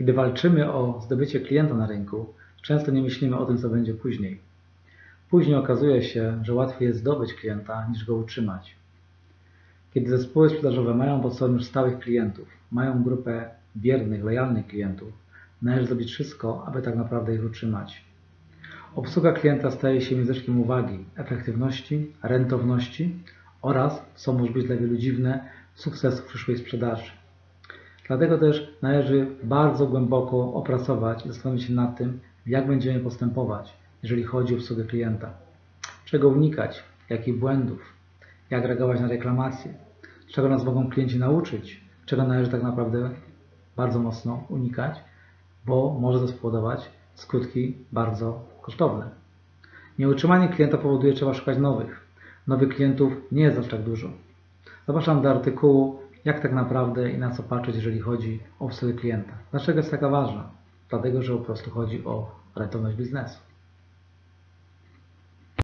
Kiedy walczymy o zdobycie klienta na rynku, często nie myślimy o tym, co będzie później. Później okazuje się, że łatwiej jest zdobyć klienta niż go utrzymać. Kiedy zespoły sprzedażowe mają pod sobą już stałych klientów, mają grupę wiernych, lojalnych klientów, należy zrobić wszystko, aby tak naprawdę ich utrzymać. Obsługa klienta staje się języczkiem uwagi, efektywności, rentowności oraz, co może być dla wielu dziwne, sukcesu przyszłej sprzedaży. Dlatego też należy bardzo głęboko opracować i zastanowić się nad tym, jak będziemy postępować, jeżeli chodzi o obsługę klienta. Czego unikać, jakich błędów, jak reagować na reklamacje, czego nas mogą klienci nauczyć, czego należy tak naprawdę bardzo mocno unikać, bo może to spowodować skutki bardzo kosztowne. Nieutrzymanie klienta powoduje, że trzeba szukać nowych. Nowych klientów nie jest aż tak dużo. Zapraszam do artykułu, jak tak naprawdę i na co patrzeć, jeżeli chodzi o obsługę klienta. Dlaczego jest taka ważna? Dlatego, że po prostu chodzi o rentowność biznesu.